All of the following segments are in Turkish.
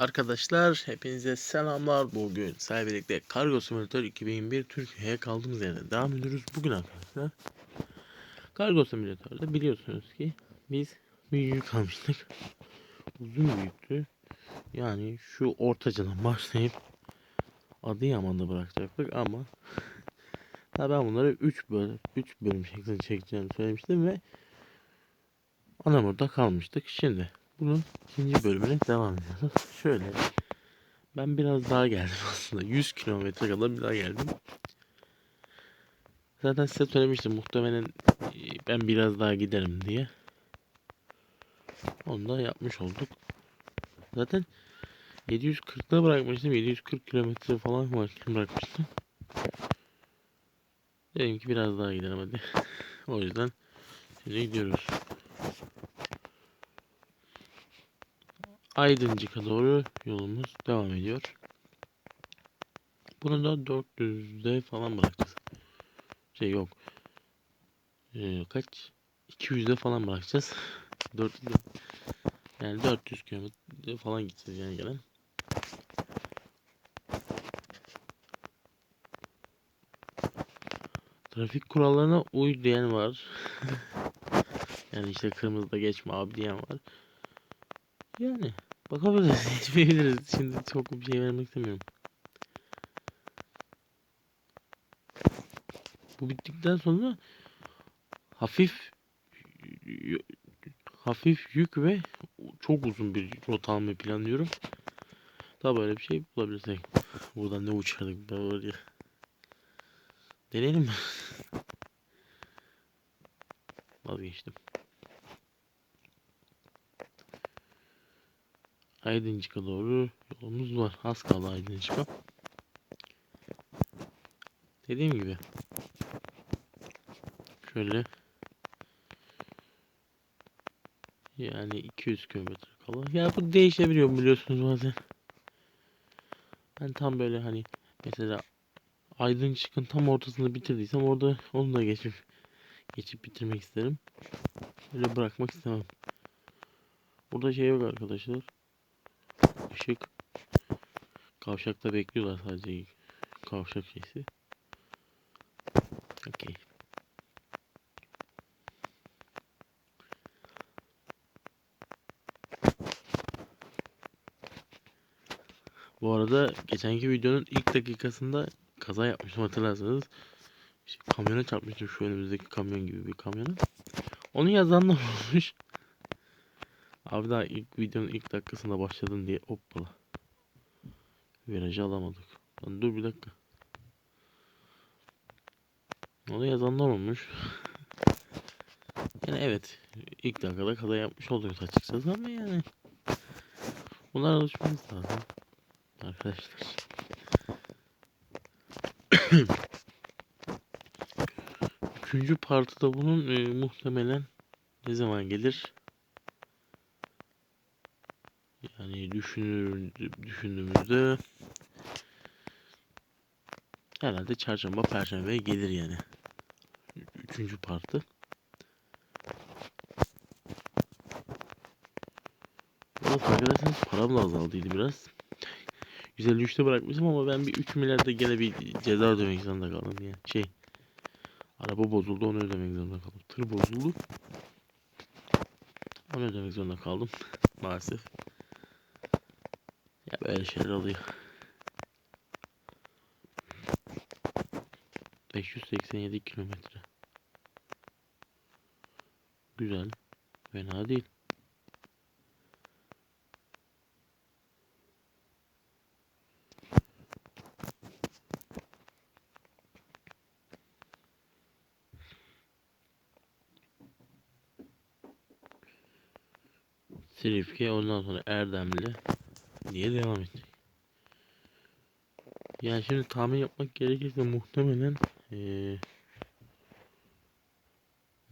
Arkadaşlar hepinize selamlar. Bugün birlikte Kargo Simulator 2021 Türkiye'ye kaldığımız yerden devam ediyoruz. Bugün arkadaşlar Kargo Simulator'da biliyorsunuz ki biz bir yük almıştık. Uzun bir yüktü. Yani şu ortacadan başlayıp Adıyaman'da bırakacaktık ama daha ben bunları 3 bölüm 3 bölüm şeklinde çekeceğimi söylemiştim ve Anamur'da kalmıştık. Şimdi bunun ikinci bölümüne devam ediyoruz. Şöyle ben biraz daha geldim aslında. 100 kilometre kadar bir daha geldim. Zaten size söylemiştim muhtemelen e, ben biraz daha giderim diye. Onu da yapmış olduk. Zaten 740'da bırakmıştım. 740 kilometre falan varken bırakmıştım. Dedim ki biraz daha gidelim hadi. o yüzden şimdi gidiyoruz. Aydıncık'a doğru yolumuz devam ediyor. Bunu da 400'de falan bırakacağız. Şey yok. Ee, kaç? 200'de falan bırakacağız. 400'de. Yani 400 kilometre falan gideceğiz yani gelen. Trafik kurallarına uy diyen var. yani işte kırmızıda geçme abi diyen var. Yani bakabiliriz, geçmeyebiliriz. Şimdi çok bir şey vermek istemiyorum. Bu bittikten sonra hafif hafif yük ve çok uzun bir rota almayı planlıyorum. Daha böyle bir şey bulabilirsek. Buradan ne uçardık böyle. Deneyelim mi? Vazgeçtim. Aydıncık'a doğru yolumuz var. Az kaldı Aydıncık'a. Dediğim gibi. Şöyle. Yani 200 kilometre kala. Ya bu değişebiliyor biliyorsunuz bazen. Ben tam böyle hani mesela Aydıncık'ın tam ortasını bitirdiysem orada onu da geçip geçip bitirmek isterim. Öyle bırakmak istemem. Burada şey yok arkadaşlar. Işık. Kavşakta bekliyorlar sadece kavşak şeysi. Okey. Bu arada geçenki videonun ilk dakikasında kaza yapmıştım hatırlarsanız. İşte kamyona çarpmıştım şu önümüzdeki kamyon gibi bir kamyona. Onu yazanlar olmuş. Abi daha ilk videonun ilk dakikasında başladın diye hoppala. Virajı alamadık. Lan dur bir dakika. Onu yazanlar olmuş. yani evet ilk dakikada kaza yapmış oluyoruz açıkçası ama yani bunlar alışmamız lazım arkadaşlar. Üçüncü partı da bunun e, muhtemelen ne zaman gelir? Yani düşünür, düşündüğümüzde herhalde çarşamba perşembe gelir yani. Üçüncü partı. Ama fark ederseniz param da azaldıydı biraz. 153'te bırakmışım ama ben bir 3 milyarda gene bir ceza ödemek zorunda kaldım yani. Şey. Araba bozuldu onu ödemek zorunda kaldım. Tır bozuldu. Onu ödemek zorunda kaldım. Maalesef. Böyle şeyler oluyor. 587 kilometre. Güzel. Fena değil. Silifke ondan sonra Erdemli diye devam ettik. Yani şimdi tahmin yapmak gerekirse muhtemelen ee,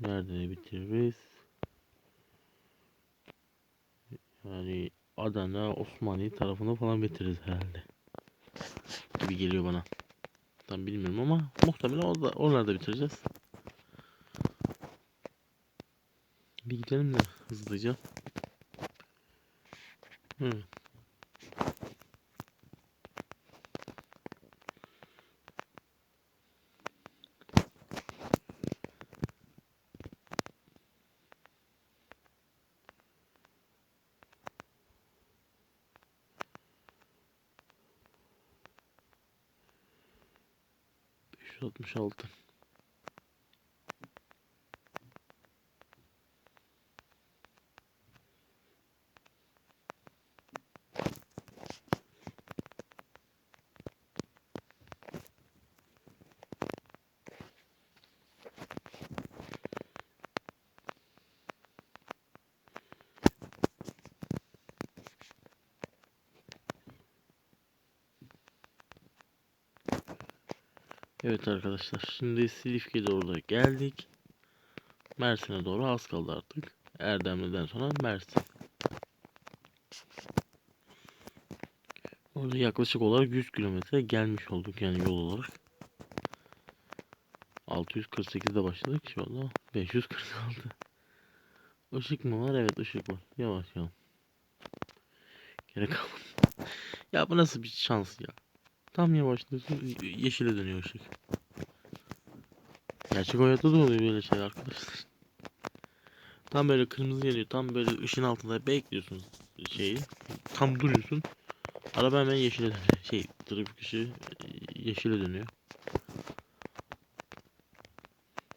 nerede bitiririz? Yani Adana, Osmaniye tarafını falan bitiririz herhalde. Gibi geliyor bana. Tam bilmiyorum ama muhtemelen orada, oralarda bitireceğiz. Bir gidelim de hızlıca. Hı. oldu. Evet arkadaşlar şimdi Silifke'ye doğru geldik. Mersin'e doğru az kaldı artık. Erdemli'den sonra Mersin. Orada yaklaşık olarak 100 kilometre gelmiş olduk yani yol olarak. 648'de başladık şu anda 546. Işık mı var? Evet ışık var. Yavaş yavaş. Gerek kalmadı. ya bu nasıl bir şans ya? Tam yavaşlıyorsun yeşile dönüyor ışık. Gerçek hayatta da oluyor böyle şeyler arkadaşlar. Tam böyle kırmızı yanıyor. Tam böyle ışın altında bekliyorsun şeyi. Tam duruyorsun. Araba hemen yeşile dönüyor. Şey trafik ışığı e, yeşile dönüyor.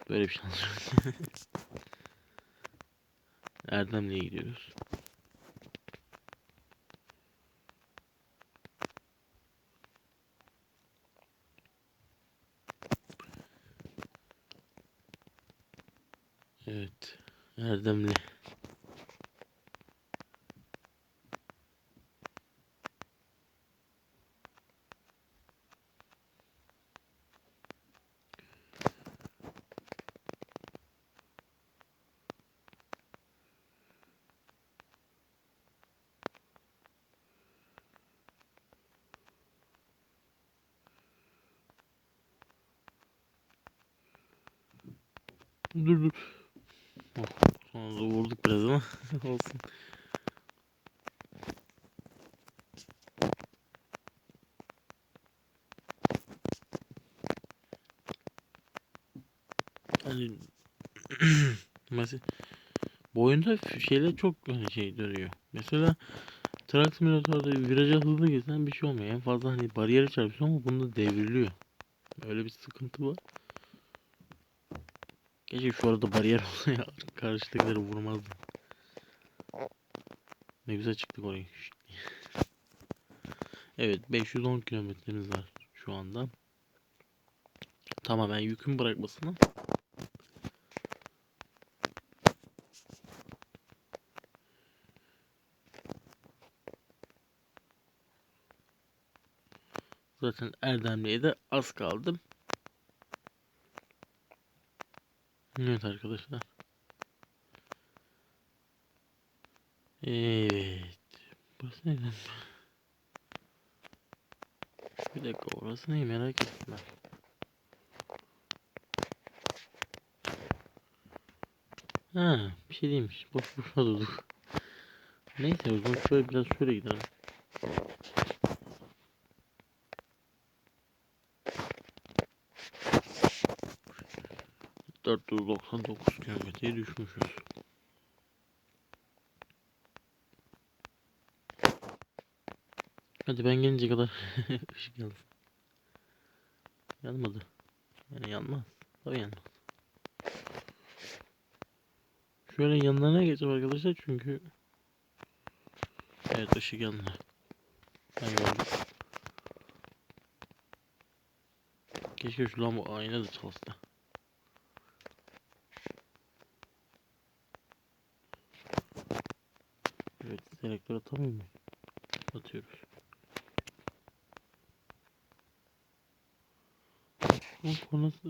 Böyle bir şans yok. Erdemli'ye gidiyoruz. Evet. Erdemli. Dur dur. Oh, sonra da vurduk biraz ama olsun. Yani mesela bu oyunda f- şeyler çok hani şey dönüyor. Mesela Truck Simulator'da viraja hızlı gitsen bir şey olmuyor. En fazla hani bariyere çarpıyorsun ama bunda devriliyor. Öyle bir sıkıntı var. Keşke şu arada bariyer olsa. Karşıdakileri vurmazdım. Ne güzel çıktık oraya. Evet 510 kilometremiz var şu anda. Tamamen yükün bırakmasına. Zaten Erdemli'ye de az kaldım. Evet arkadaşlar. Evet. Burası neydi? Bir dakika orası ne merak ettim ben. Ha, bir şey değilmiş. Boş boşuna durduk. Neyse o zaman şöyle biraz şöyle gidelim. Dört yüz doksan dokuz kilometreye düşmüşüz. Hadi ben gelince kadar ışık yansın. Yanmadı. Yani yanmaz. Tabii yanmaz. Şöyle yanlarına geçeceğim arkadaşlar çünkü Evet ışık yandı. Ben gördüm. Keşke şu lamba ayna da. Evet selektör atamıyor muyuz? Atıyoruz. O nasıl?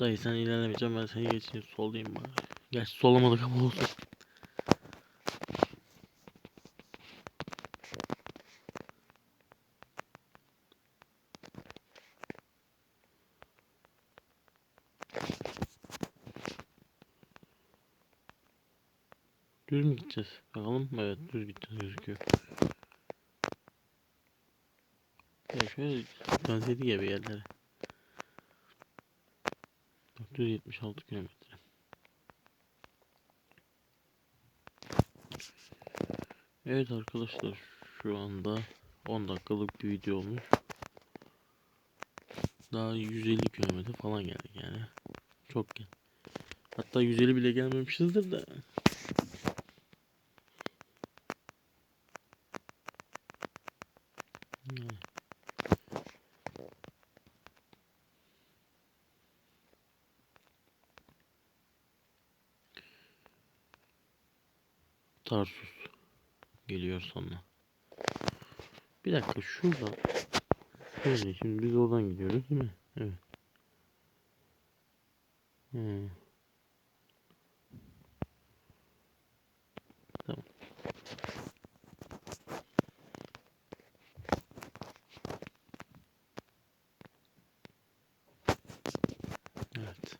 Dayı sen ilerlemeyeceğim ben seni geçeyim soldayım bari. Gerçi solamadık ama olsun. Düz mü gideceğiz? Bakalım. Evet düz gideceğiz gözüküyor. Ya şöyle dönseydik ya bir yerlere. 476 kilometre. Evet arkadaşlar şu anda 10 dakikalık bir video olmuş. Daha 150 kilometre falan geldik yani. Çok gel. Hatta 150 bile gelmemişizdir de. Yani. Tarsus geliyor sonra. Bir dakika şurada şöyle şimdi biz oradan gidiyoruz değil mi? Evet. Hmm. Tamam. Evet.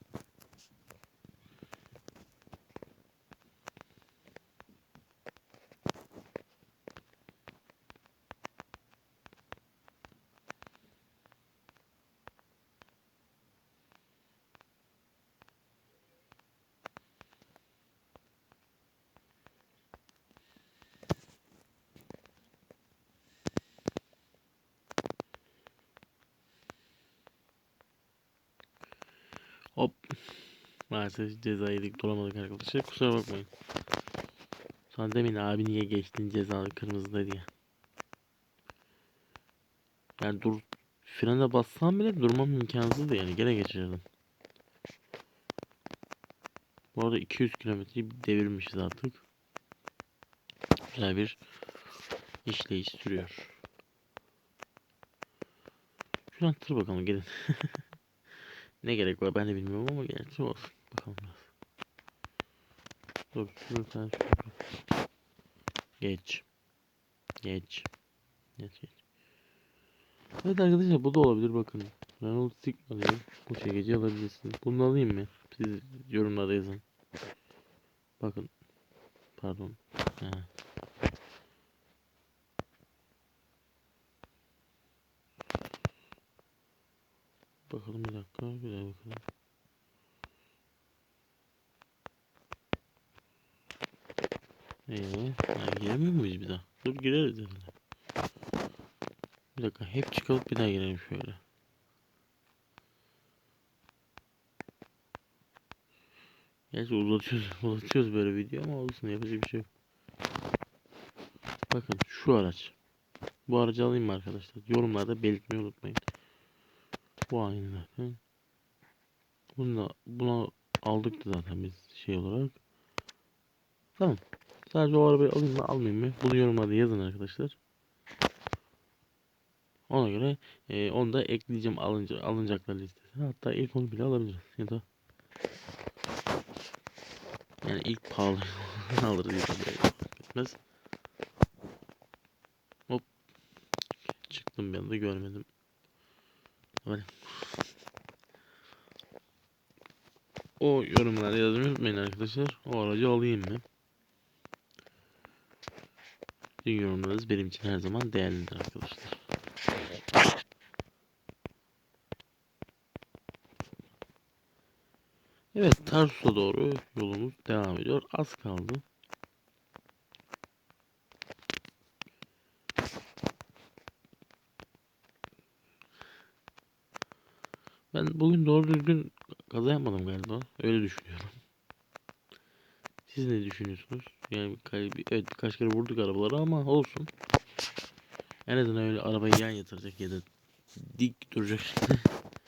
Hop. Maalesef ceza yedik duramadık arkadaşlar. Kusura bakmayın. Sonra demin abi niye geçtin cezalı kırmızıda diye. Yani dur frene bassam bile durmam imkansızdı yani gene geçirdim. Bu arada 200 kilometreyi devirmişiz artık. Güzel bir işleyiş sürüyor. Şuradan tır bakalım gelin. ne gerek var ben de bilmiyorum ama gerçi olsun. Bakalım biraz. Dur şuradan şuradan. Geç. Geç. Geç geç. Evet arkadaşlar bu da olabilir bakın. Renault Sigma diyor. Bu çekici alabilirsiniz. Bunu alayım mı? Siz yorumlarda yazın. Bakın. Pardon. Ha. Bakalım bir dakika. Bir daha bakalım. Ee, ha, giremiyor muyuz bir daha? Dur gireriz herhalde. Bir dakika hep çıkalıp bir daha girelim şöyle. Gerçi uzatıyoruz, uzatıyoruz böyle video ama olsun yapacak bir şey yok. Bakın şu araç. Bu aracı alayım mı arkadaşlar? Yorumlarda belirtmeyi unutmayın. Bu aynı zaten. Bunu da buna aldık da zaten biz şey olarak. Tamam. Sadece o arabayı alayım mı almayayım mı? Bunu yorumlarda yazın arkadaşlar. Ona göre e, onu da ekleyeceğim alınca, alınacaklar listesine. Hatta ilk onu bile alabiliriz. Ya da yani ilk pahalı alırız ya da. Hop. Çıktım bir anda görmedim. Böyle. O yorumlara yazmayı unutmayın arkadaşlar. O aracı alayım mı? Sizin yorumlarınız benim için her zaman değerlidir arkadaşlar. Evet Tarsus'a doğru yolumuz devam ediyor. Az kaldı. Ben bugün doğru düzgün kaza yapmadım galiba. Öyle düşünüyorum. Siz ne düşünüyorsunuz? Yani bir- evet birkaç kere vurduk arabaları ama olsun. En azından öyle arabayı yan yatıracak ya da dik duracak.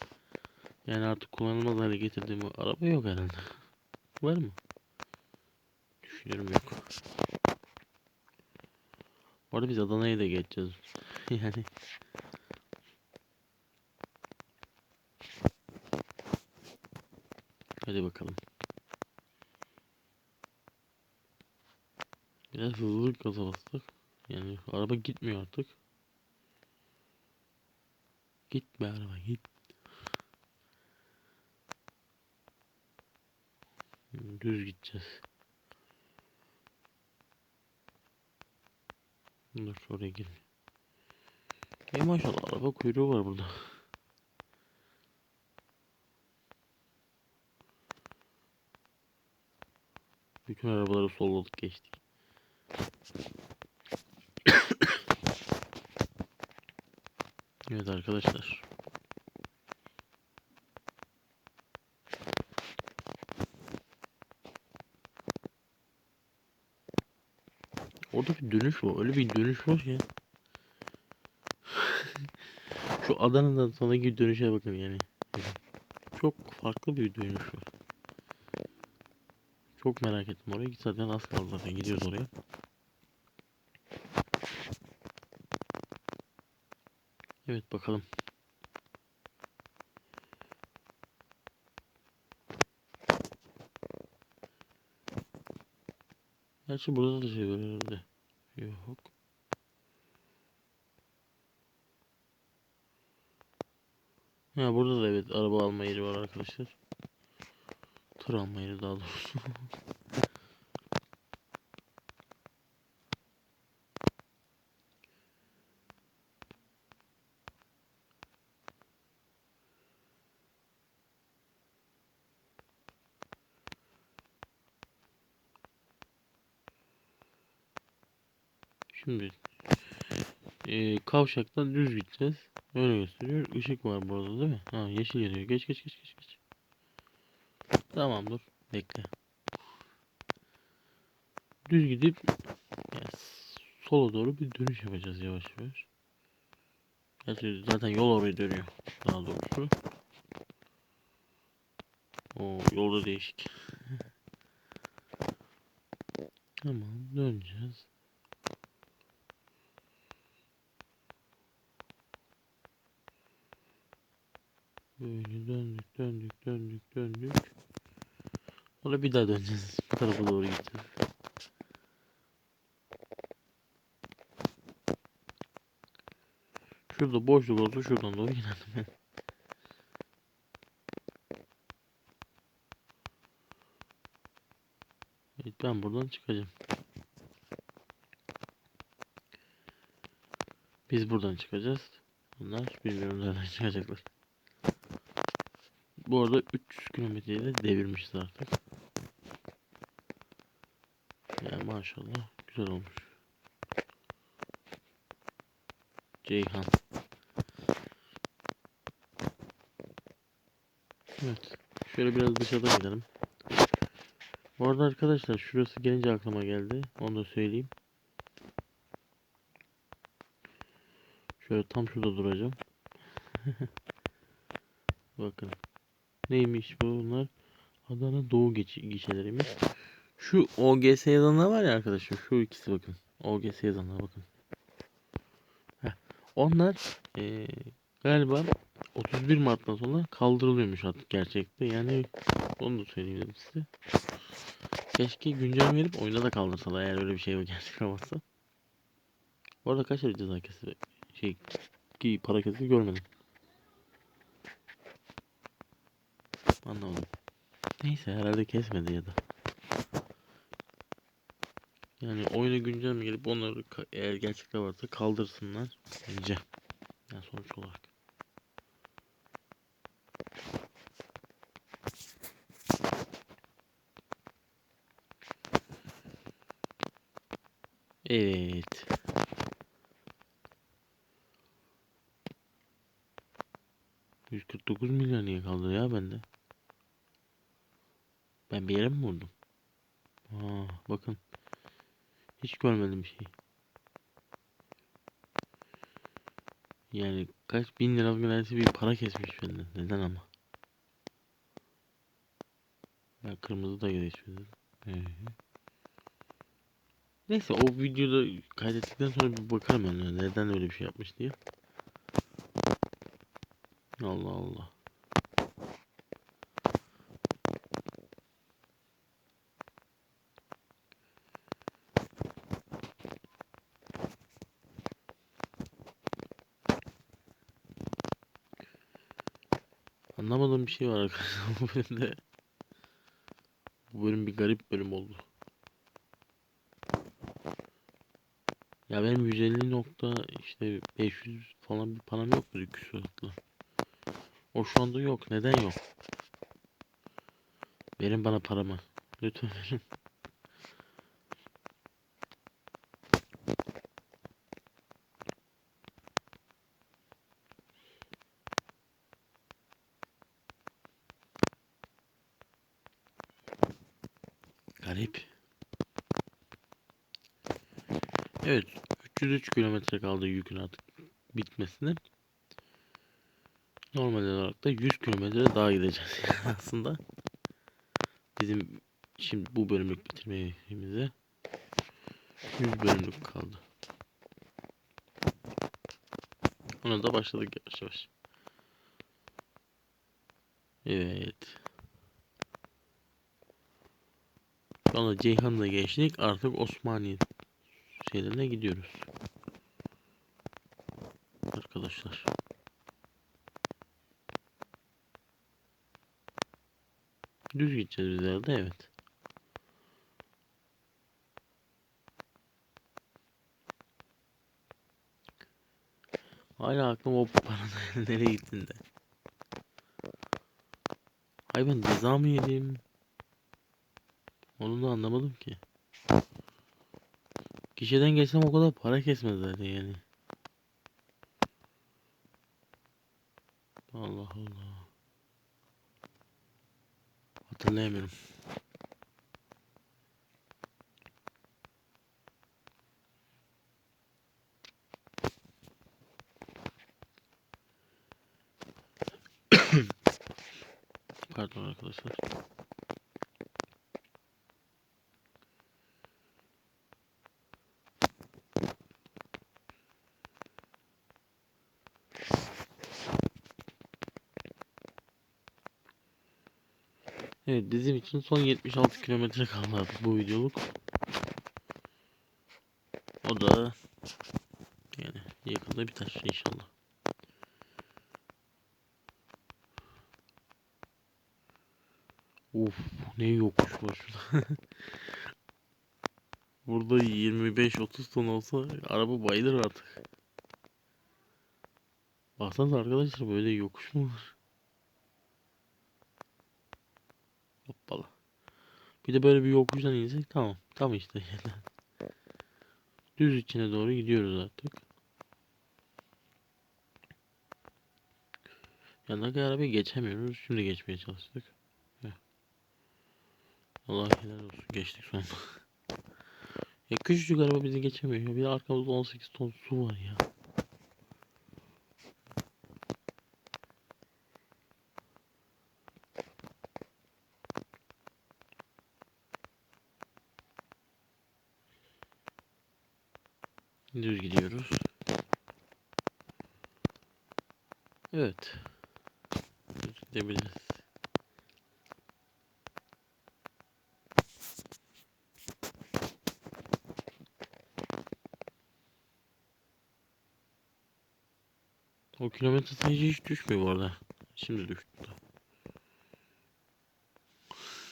yani artık kullanılmaz hale getirdiğim araba yok herhalde. Var mı? Düşünüyorum yok. Bu arada biz Adana'ya da geçeceğiz. yani Hadi bakalım. Biraz hızlı gaza bastık. Yani araba gitmiyor artık. Git be araba git. Düz gideceğiz. Dur oraya gir. Ey maşallah araba kuyruğu var burada. Bütün arabaları solladık geçtik. Evet arkadaşlar. Orada bir dönüş var. Öyle bir dönüş var ya. Şu Adana'dan sonraki dönüşe bakın yani. Çok farklı bir dönüş. Çok merak ettim oraya. Git zaten az kaldı zaten. Gidiyoruz oraya. Evet bakalım. Gerçi burada da şey var herhalde. Yok. Ha burada da evet araba alma yeri var arkadaşlar. Yeri daha doğrusu. Şimdi eee kavşaktan düz gideceğiz. Öyle gösteriyor. Işık var burada değil mi? Ha yeşil yanıyor. Geç geç geç geç geç. Tamamdır. Bekle. Düz gidip yani sola doğru bir dönüş yapacağız yavaş yavaş. Gerçi zaten yol oraya dönüyor. Daha doğrusu. O yolda değişik. tamam döneceğiz. Böyle döndük döndük döndük döndük. Sonra bir daha döneceğiz. Bu tarafa doğru gideceğiz. Şurada boşluk olsa şuradan doğru gidelim. Evet ben buradan çıkacağım. Biz buradan çıkacağız. Bunlar bilmiyorum nereden çıkacaklar. Bu arada 300 kilometreyi de devirmişiz artık. Yani maşallah güzel olmuş. Ceyhan. Evet. Şöyle biraz dışarıda gidelim. Bu arada arkadaşlar şurası gelince aklıma geldi. Onu da söyleyeyim. Şöyle tam şurada duracağım. Bakın. Neymiş bunlar? Adana Doğu geçi gişelerimiz. Şu OGS yazanlar var ya arkadaşlar. Şu ikisi bakın. OGS yazanlar bakın. Heh. Onlar eee, galiba 31 Mart'tan sonra kaldırılıyormuş artık gerçekte. Yani onu da söyleyeyim dedim size. Keşke güncel verip oyuna da kaldırsalar eğer öyle bir şey gerçek olmazsa. Bu arada kaç lira ceza şey ki para kesi görmedim. Anlamadım. Neyse herhalde kesmedi ya da. Yani oyuna güncel mi gelip onları eğer gerçekte varsa kaldırsınlar bence. Yani sonuç olarak. Evet. ...149 milyon niye kaldı ya bende? Ben bir yere mi vurdum? Aa, bakın. Hiç görmedim bir şey. Yani kaç bin lira neredeyse bir para kesmiş benden. Neden ama? Ben kırmızı da. Ee. Neyse o videoda kaydettikten sonra bir bakarım yani neden öyle bir şey yapmış diye. Allah Allah. Bir şey var arkadaşlar bu bölümde. Bu bölüm bir garip bölüm oldu. Ya benim 150 nokta işte 500 falan bir param yok böyle küsuratlı. O şu anda yok. Neden yok? Verin bana paramı. Lütfen verin. Garip. Evet. 303 kilometre kaldı yükün artık bitmesine. Normal olarak da 100 kilometre daha gideceğiz aslında. Bizim şimdi bu bölümlük bitirmemize 100 bölümlük kaldı. Ona da başladık yavaş yavaş. Evet. Şu anda Ceyhan'la geçtik. Artık Osmaniye şeylerine gidiyoruz. Arkadaşlar. Düz gideceğiz biz herhalde evet. Hala aklım o paranın nereye gittiğinde. Ay ben ceza mı yedim? Onu da anlamadım ki. Gişeden geçsem o kadar para kesmez zaten yani. Allah Allah. Hatırlayamıyorum. Pardon arkadaşlar. Evet dizim için son 76 kilometre kaldı bu videoluk. O da yani yakında biter inşallah. Uf ne yokuş var şurada. Burada 25-30 ton olsa araba bayılır artık. Baksanıza arkadaşlar böyle yokuş mu var? Hoppala. Bir de böyle bir yokuştan insek tamam. Tam işte. Düz içine doğru gidiyoruz artık. Yanındaki arabayı geçemiyoruz. Şimdi geçmeye çalıştık. Allah helal olsun. Geçtik sonunda. ya küçücük araba bizi geçemiyor. Bir de arkamızda 18 ton su var ya. Düz gidiyoruz. Evet. Düz gidebiliriz. O kilometre sayıcı hiç düşmüyor bu arada. Şimdi düştü.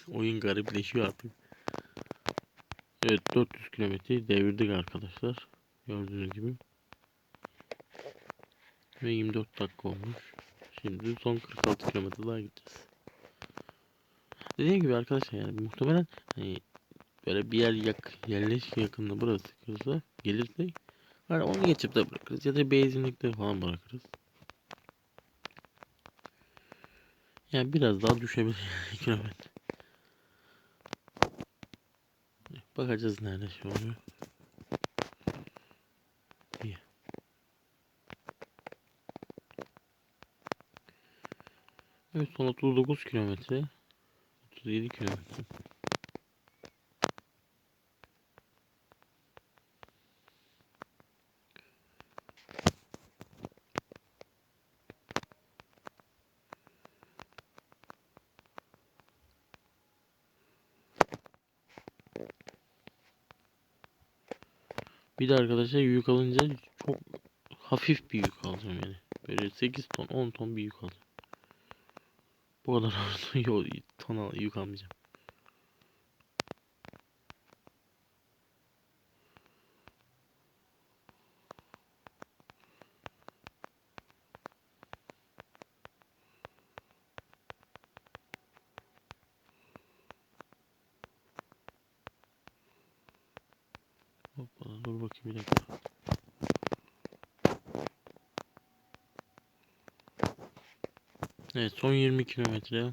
Oyun garipleşiyor artık. Evet 400 kilometreyi devirdik arkadaşlar. Gördüğünüz gibi. Ve 24 dakika olmuş. Şimdi son 46 kilometre daha gideceğiz. Dediğim gibi arkadaşlar yani muhtemelen hani böyle bir yer yak yerleşik yakında burası kırsa gelirse hani onu geçip de bırakırız ya da benzinlikte falan bırakırız. Yani biraz daha düşebilir yani kilometre. Bakacağız nerede şey oluyor. Evet son 39 kilometre. 37 kilometre. Bir de arkadaşlar yük alınca çok hafif bir yük alacağım yani. Böyle 8 ton 10 ton bir yük alacağım. Bu kadar yol, ton yük almayacağım. Hoppala dur bakayım bir dakika. Evet son 20 kilometre.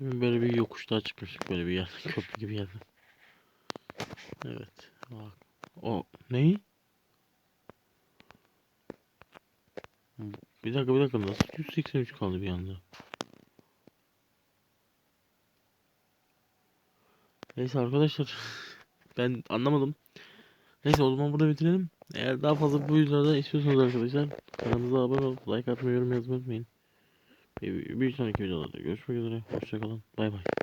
Demin böyle bir yokuş daha çıkmıştık böyle bir yer. Köprü gibi yerde. Evet. Bak. O neyi? Bir dakika bir dakika nasıl 183 kaldı bir anda? Neyse arkadaşlar ben anlamadım. Neyse o zaman burada bitirelim. Eğer daha fazla bu videolarda istiyorsanız arkadaşlar kanalımıza abone olup like atmayı yorum yazmayı unutmayın. Bir, bir sonraki videolarda görüşmek üzere. Hoşçakalın. Bay bay.